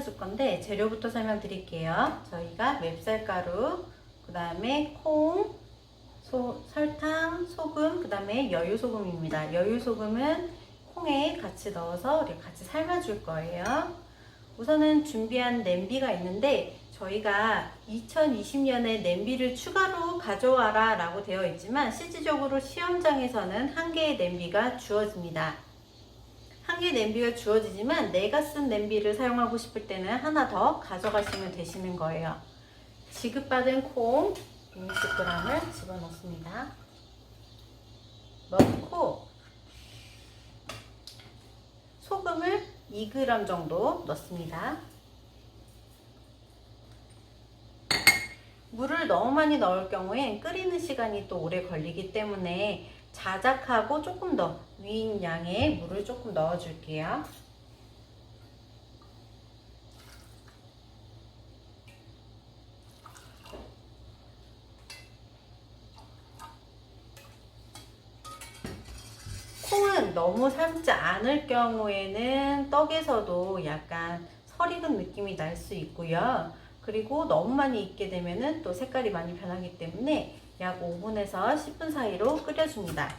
삶아줄 건데 재료부터 설명드릴게요. 저희가 맵쌀가루, 그 다음에 콩, 소, 설탕, 소금, 그 다음에 여유소금입니다. 여유소금은 콩에 같이 넣어서 우리 같이 삶아줄 거예요. 우선은 준비한 냄비가 있는데 저희가 2020년에 냄비를 추가로 가져와라 라고 되어 있지만 실질적으로 시험장에서는 한 개의 냄비가 주어집니다. 한 개의 냄비가 주어지지만 내가 쓴 냄비를 사용하고 싶을 때는 하나 더 가져가시면 되시는 거예요. 지급받은 콩 60g을 집어넣습니다. 넣고 소금을 2g 정도 넣습니다. 물을 너무 많이 넣을 경우엔 끓이는 시간이 또 오래 걸리기 때문에 자작하고 조금 더 위인 양의 물을 조금 넣어줄게요. 콩은 너무 삶지 않을 경우에는 떡에서도 약간 설익은 느낌이 날 수 있고요. 그리고 너무 많이 익게 되면은 또 색깔이 많이 변하기 때문에 약 5분에서 10분 사이로 끓여줍니다.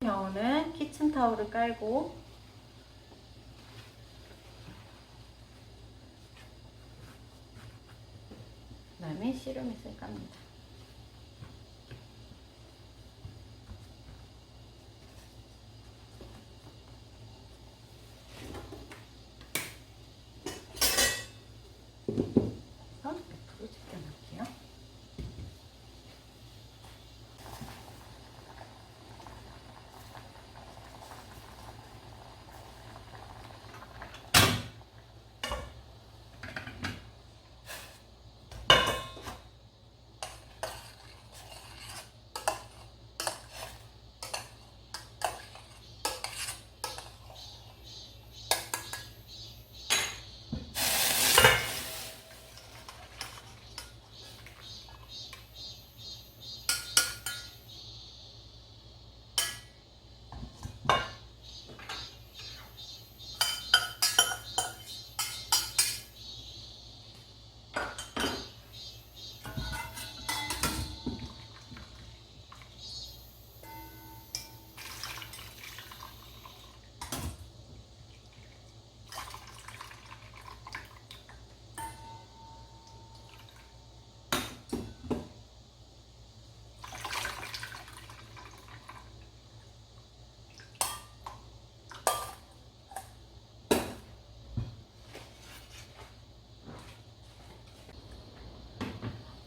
경우는 키친타올을 깔고 그 다음에 씨름밑을 깝니다. 그래서 옆으로 제껴놓을게요.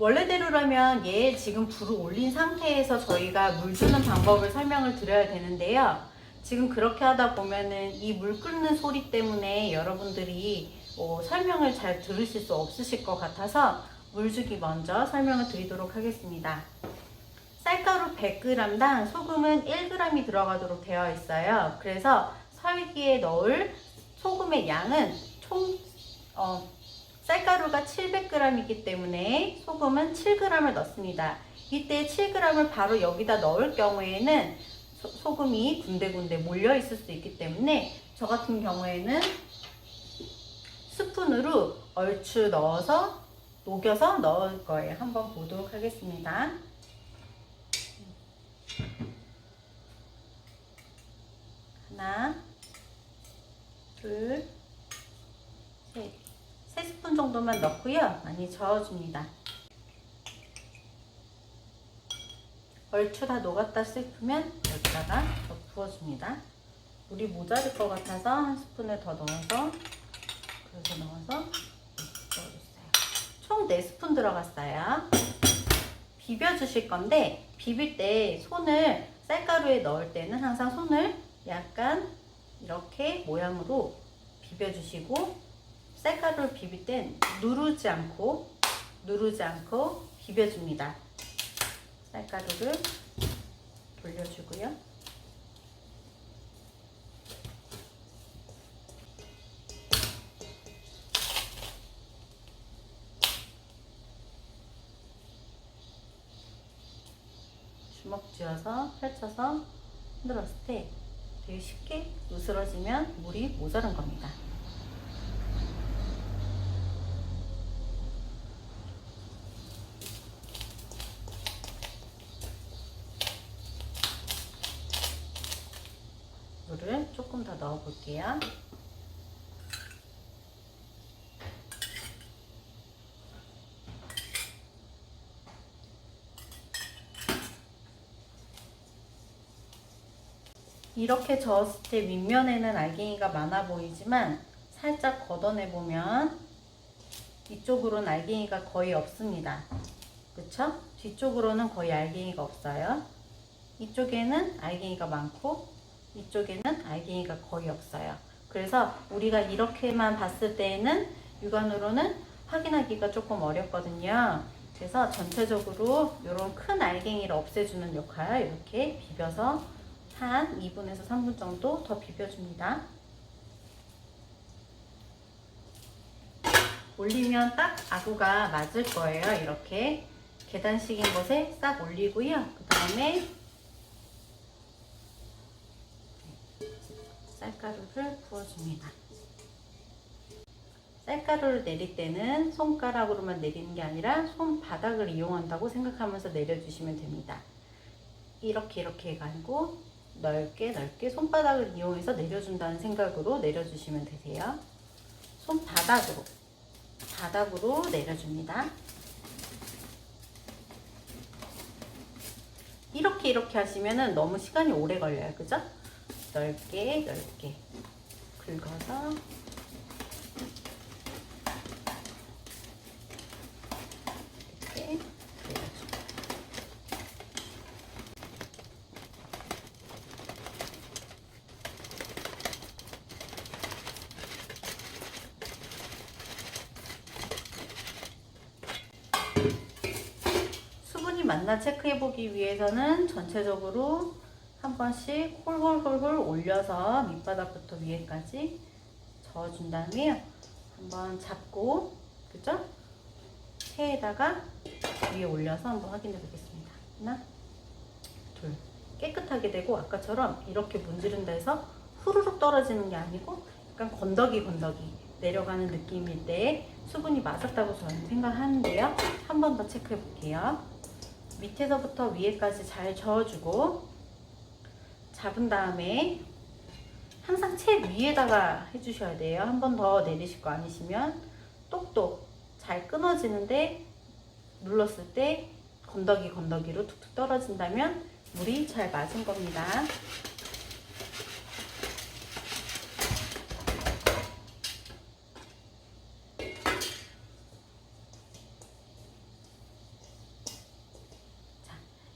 원래대로라면 얘 지금 불을 올린 상태에서 저희가 물 주는 방법을 설명을 드려야 되는데요. 지금 그렇게 하다 보면은 이 물 끓는 소리 때문에 여러분들이 어, 설명을 잘 들으실 수 없으실 것 같아서 물 주기 먼저 설명을 드리도록 하겠습니다. 쌀가루 100g당 소금은 1g이 들어가도록 되어 있어요. 그래서 설기에 넣을 소금의 양은 총 어, 쌀가루가 700g이기 때문에 소금은 7g을 넣습니다. 이때 7g을 바로 여기다 넣을 경우에는 소, 금이 군데군데 몰려 있을 수 있기 때문에 저 같은 경우에는 스푼으로 얼추 넣어서 녹여서 넣을 거예요. 한번 보도록 하겠습니다. 하나, 둘, 셋. 3스푼 정도만 넣고요. 많이 저어줍니다. 얼추 다 녹았다 싶으면 여기다가 더 부어줍니다. 물이 모자랄 것 같아서 한 스푼을 더 넣어서 그래서 넣어서 넣어주세요. 총 4스푼 들어갔어요. 비벼주실 건데 비빌 때 손을 쌀가루에 넣을 때는 항상 손을 약간 이렇게 모양으로 비벼주시고 쌀가루를 비빌 땐 누르지 않고 누르지 않고 비벼줍니다. 쌀가루를 돌려주고요. 주먹 쥐어서 펼쳐서 흔들었을 때 되게 쉽게 으스러지면 물이 모자란 겁니다. 물을 조금 더 넣어 볼게요. 이렇게 저었을 때 윗면에는 알갱이가 많아 보이지만 살짝 걷어내 보면 이쪽으로는 알갱이가 거의 없습니다. 그쵸? 뒤쪽으로는 거의 알갱이가 없어요. 이쪽에는 알갱이가 많고 이쪽에는 알갱이가 거의 없어요. 그래서 우리가 이렇게만 봤을 때에는 육안으로는 확인하기가 조금 어렵거든요. 그래서 전체적으로 이런 큰 알갱이를 없애주는 역할 이렇게 비벼서 한 2분에서 3분 정도 더 비벼줍니다. 올리면 딱 아구가 맞을 거예요. 이렇게 계단식인 것에 싹 올리고요. 그 다음에 쌀가루를 부어줍니다. 쌀가루를 내릴 때는 손가락으로만 내리는 게 아니라 손바닥을 이용한다고 생각하면서 내려주시면 됩니다. 이렇게 이렇게 해가지고 넓게 넓게 손바닥을 이용해서 내려준다는 생각으로 내려주시면 되세요. 손바닥으로 바닥으로 내려줍니다. 이렇게 이렇게 하시면은 너무 시간이 오래 걸려요. 그죠? 넓게 넓게 긁어서 이렇게 내려줍니다. 수분이 맞나 체크해 보기 위해서는 전체적으로 한 번씩 홀홀홀홀 올려서 밑바닥부터 위에까지 저어준 다음에 한번 잡고 그죠? 체에다가 위에 올려서 한번 확인해 보겠습니다. 하나, 둘. 깨끗하게 되고 아까처럼 이렇게 문지른다 해서 후루룩 떨어지는 게 아니고 약간 건더기 건더기 내려가는 느낌일 때 수분이 맞았다고 저는 생각하는데요. 한 번 더 체크해 볼게요. 밑에서부터 위에까지 잘 저어주고 잡은 다음에 항상 채 위에다가 해주셔야 돼요. 한 번 더 내리실 거 아니시면 똑똑 잘 끊어지는데 눌렀을 때 건더기 건더기로 툭툭 떨어진다면 물이 잘 맞은 겁니다.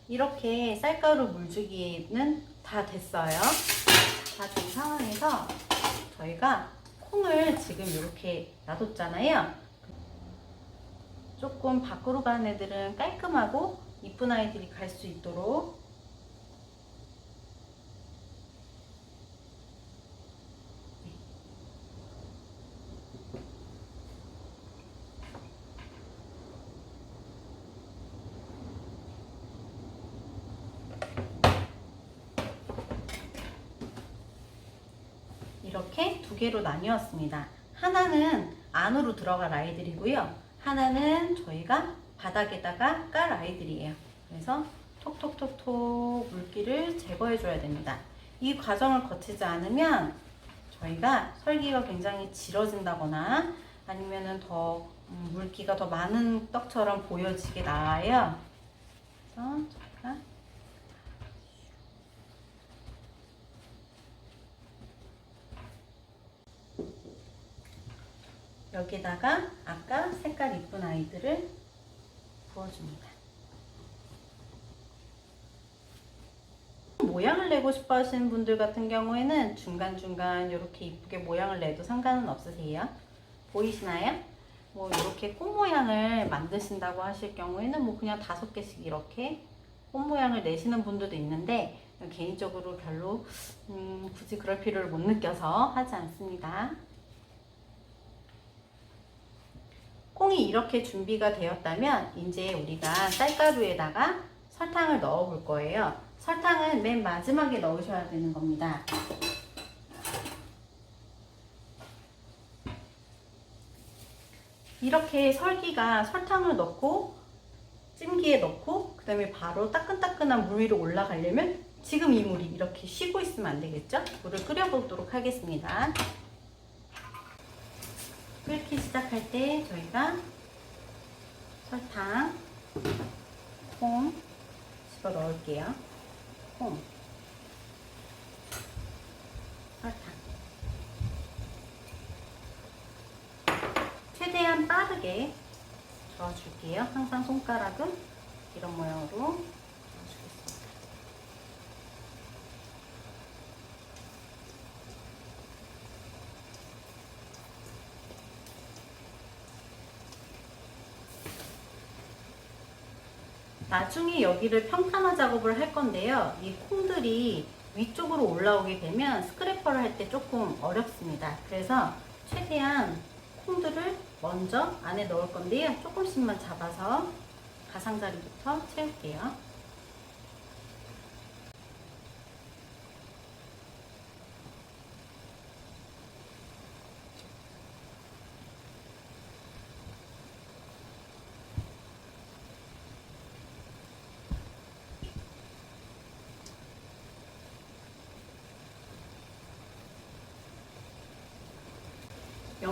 이렇게 쌀가루 물주기는 다 됐어요. 다 된 상황에서 저희가 콩을 지금 이렇게 놔뒀잖아요. 조금 밖으로 가는 애들은 깔끔하고 이쁜 아이들이 갈 수 있도록 이렇게 두 개로 나뉘었습니다. 하나는 안으로 들어갈 아이들이고요. 하나는 저희가 바닥에다가 깔 아이들이에요. 그래서 톡톡톡톡 물기를 제거해 줘야 됩니다. 이 과정을 거치지 않으면 저희가 설기가 굉장히 질어진다거나 아니면은 더 음, 물기가 더 많은 떡처럼 보여지게 나와요. 그래서 저희가 여기다가 아까 색깔 이쁜 아이들을 부어줍니다. 모양을 내고 싶어 하시는 분들 같은 경우에는 중간중간 이렇게 이쁘게 모양을 내도 상관은 없으세요. 보이시나요? 뭐 이렇게 꽃 모양을 만드신다고 하실 경우에는 뭐 그냥 다섯 개씩 이렇게 꽃 모양을 내시는 분들도 있는데 개인적으로 별로 음, 굳이 그럴 필요를 못 느껴서 하지 않습니다. 콩이 이렇게 준비가 되었다면 이제 우리가 쌀가루에다가 설탕을 넣어 볼 거예요. 설탕은 맨 마지막에 넣으셔야 되는 겁니다. 이렇게 설기가 설탕을 넣고 찜기에 넣고 그 다음에 바로 따끈따끈한 물 위로 올라가려면 지금 이 물이 이렇게 쉬고 있으면 안 되겠죠? 물을 끓여보도록 하겠습니다. 끓기 시작할 때 저희가 설탕, 콩 집어 넣을게요. 콩, 설탕. 최대한 빠르게 저어줄게요. 항상 손가락은 이런 모양으로 저어주겠습니다. 나중에 여기를 평탄화 작업을 할 건데요. 이 콩들이 위쪽으로 올라오게 되면 스크래퍼를 할 때 조금 어렵습니다. 그래서 최대한 콩들을 먼저 안에 넣을 건데요. 조금씩만 잡아서 가상자리부터 채울게요.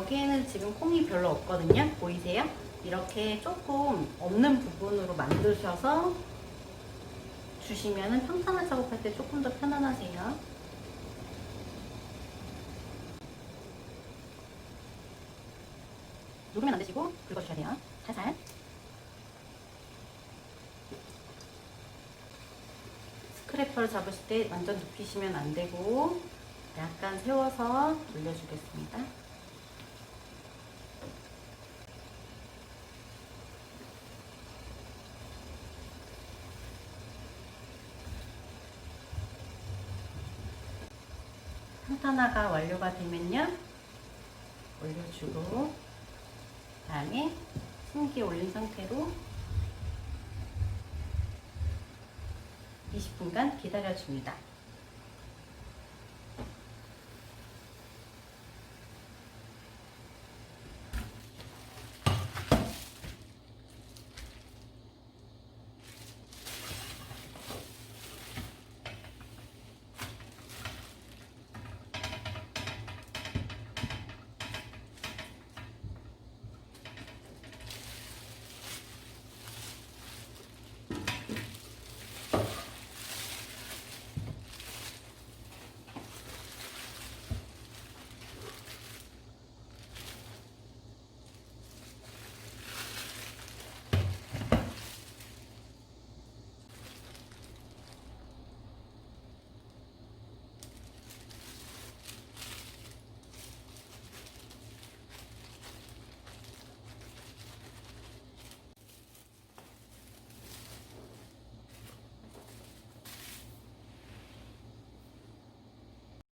여기에는 지금 콩이 별로 없거든요. 보이세요? 이렇게 조금 없는 부분으로 만드셔서 주시면은 평탄화 작업할 때 조금 더 편안하세요. 누르면 안 되시고 긁어주셔야 돼요. 살살. 스크래퍼를 잡으실 때 완전 눕히시면 안 되고 약간 세워서 돌려주겠습니다. 평탄화가 완료가 되면요 올려주고 다음에 숨기 올린 상태로 20분간 기다려줍니다.